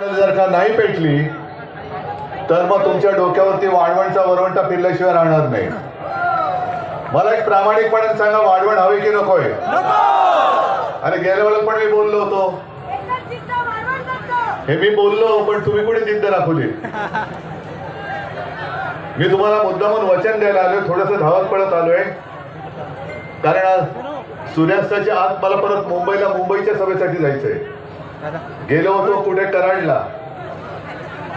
जर का नाही पेटली तर मग तुमच्या डोक्यावरती वाढवणचा वरवंटा फिरल्याशिवाय राहणार नाही. मला एक प्रामाणिकपणे सांगा वाढवण हवी की नकोय? अरे गेल्या वेळेला पण मी बोललो होतो. हे मी बोललो पण तुम्ही कुठे जिद्द दाखवली मी तुम्हाला मुद्दामून वचन द्यायला आलोय थोडस धावत पडत आलोय. कारण सूर्यास्ताच्या आत मला परत मुंबईला मुंबईच्या सभेसाठी जायचंय. गेलो होतो कुठे कराडला.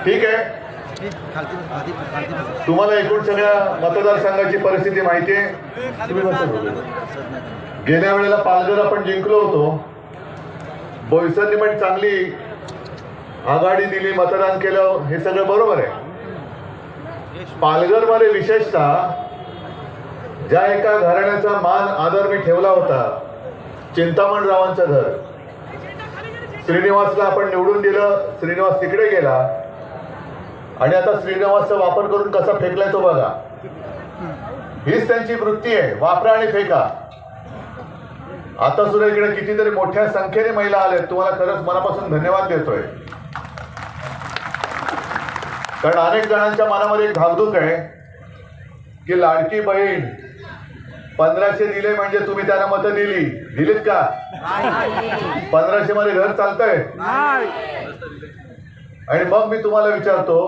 ठीक आहे. तुम्हाला एकूण सगळ्या मतदारसंघाची परिस्थिती माहिती आहे गेल्या वेळेला पालघर आपण जिंकलो होतो. बोईसरनी पण चांगली आघाडी दिली मतदान केलं हे सगळं बरोबर आहे. पालघरमध्ये विशेषतः ज्या एका घराण्याचा मान आदर मी ठेवला होता चिंतामणरावांचं घर. श्रीनिवासला आपण निवडून दिलं श्रीनिवास तिकडे गेला. आणि आता श्रीनिवासचा वापर करून कसा फेकलाय तो बघा. हीच त्यांची वृत्ती आहे वापरा आणि फेका. आता सुद्धा इकडे कितीतरी मोठ्या संख्येने महिला आल्या तुम्हाला खरंच मनापासून धन्यवाद देतोय. कारण अनेक जणांच्या मनामध्ये एक धाकधूक आहे की लाडकी बहीण पंधराशे दिले म्हणजे तुम्ही त्यांना मतं दिली. दिलीत का? पंधराशे मध्ये घर चालतंय? आणि मग मी तुम्हाला विचारतो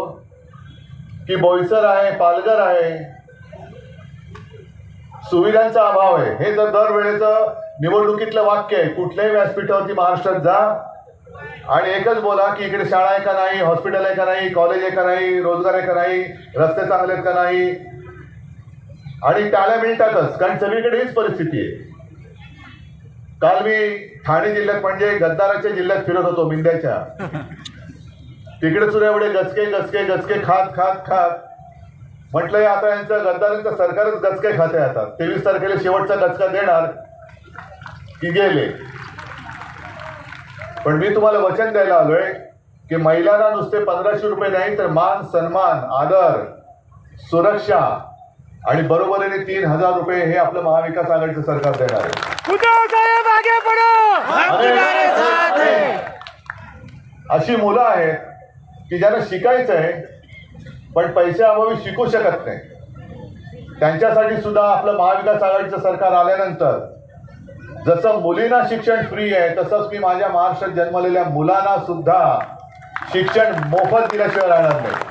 की बोईसर आहे पालघर आहे सुविधांचा अभाव आहे. हे जर दरवेळेचं निवडणुकीतलं वाक्य आहे कुठल्याही व्यासपीठावरती महाराष्ट्रात जा आणि एकच बोला की इकडे शाळा आहे का नाही हॉस्पिटल आहे का नाही कॉलेज आहे का नाही रोजगार आहे का नाही रस्ते चांगले आहेत का नाही आणि टाळ्या मिळतातच कारण सगळीकडे हीच परिस्थिती आहे. काल मी ठाणे जिल्ह्यात म्हणजे गद्दाराच्या जिल्ह्यात फिरत होतो मिंद्याच्या. तिकडे सुद्धा एवढे गचके गचके गचके खात खात खात. म्हटलंय आता यांचं गद्दारांचं सरकारच गचके खाते आता. तेवीस तारखेला शेवटचा गचका देणार. की गेले. पण मी तुम्हाला वचन द्यायला आलोय की महिलांना नुसते पंधराशे रुपये नाही तर मान सन्मान आदर सुरक्षा आणि बरोबरीने तीन हजार रुपये हे आपलं महाविकास आघाडीचं सरकार देणार आहे. उद्धव साहेब आगे बढ़ो आणि अशी मुलं आहेत की ज्यांना शिकायचं आहे पण पैशाअभावी शिकू शकत नाही. त्यांच्यासाठी सुद्धा आपलं महाविकास आघाडीचं सरकार आल्यानंतर जसं मुलींना शिक्षण फ्री आहे तसंच मी माझ्या महाराष्ट्रात जन्मलेल्या मुलांना सुद्धा शिक्षण मोफत दिल्याशिवाय राहणार नाही.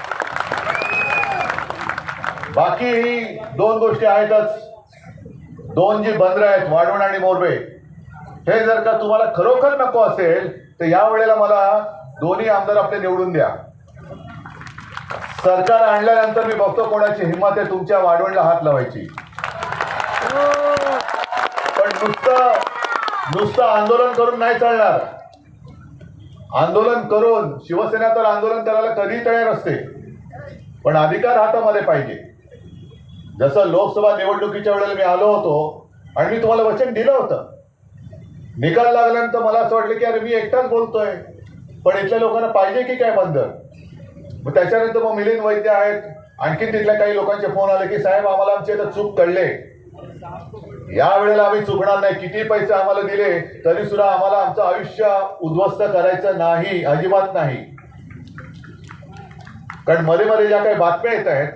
बाकी ही दोन गोष्टी आहेतच. दोन जी बंदरं आहेत वाढवण आणि मोरबे हे जर का तुम्हाला खरोखर नको असेल तर या वेळेला मला दोन्ही आमदार आपले निवडून द्या. सरकार आणल्यानंतर मी बघतो कोणाची हिंमत आहे तुमच्या वाढवणला हात लावायची. पण नुसतं नुसतं आंदोलन करून नाही चालणार. आंदोलन करून शिवसेना तर आंदोलन करायला कधी तयार असते पण अधिकार हातामध्ये पाहिजे. जसं लोकसभा निवडणुकीच्या वेळेला मी आलो होतो आणि मी तुम्हाला वचन दिलं होतं. निकाल लागल्यानंतर मला असं वाटलं की अरे मी एकटाच बोलतोय. पण इथल्या लोकांना पाहिजे की काय बंधन मग त्याच्यानंतर मग मिलिंद वैद्य आहेत. आणखी तिथल्या काही लोकांचे फोन आले की साहेब आम्हाला आमची आता चूक कळले. या वेळेला आम्ही चुकणार नाही. किती पैसे आम्हाला दिले तरी सुद्धा आम्हाला आमचं आयुष्य उद्ध्वस्त करायचं नाही अजिबात नाही. कारण मध्ये मध्ये ज्या काही बातम्या येत आहेत